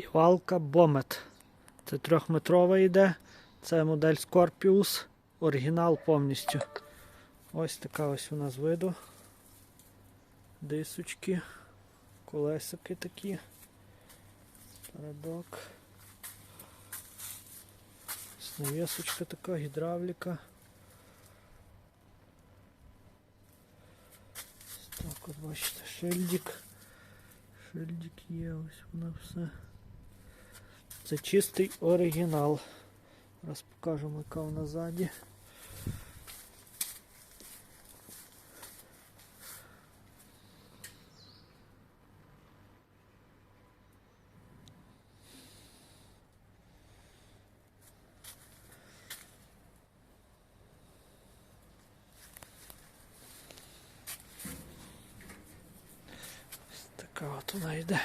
Сівалка Бомет. Це трьохметрова йде. Це модель Scorpius. Оригінал повністю. Ось така ось у нас виду. Дисочки, колесики такі. Передок. Навісочка така, гідравліка. Так, от бачите, шильдик. Шильдик є, ось воно все. Це чистий оригінал. Зараз покажемо, яка вона ззаді. Ось така от вона йде.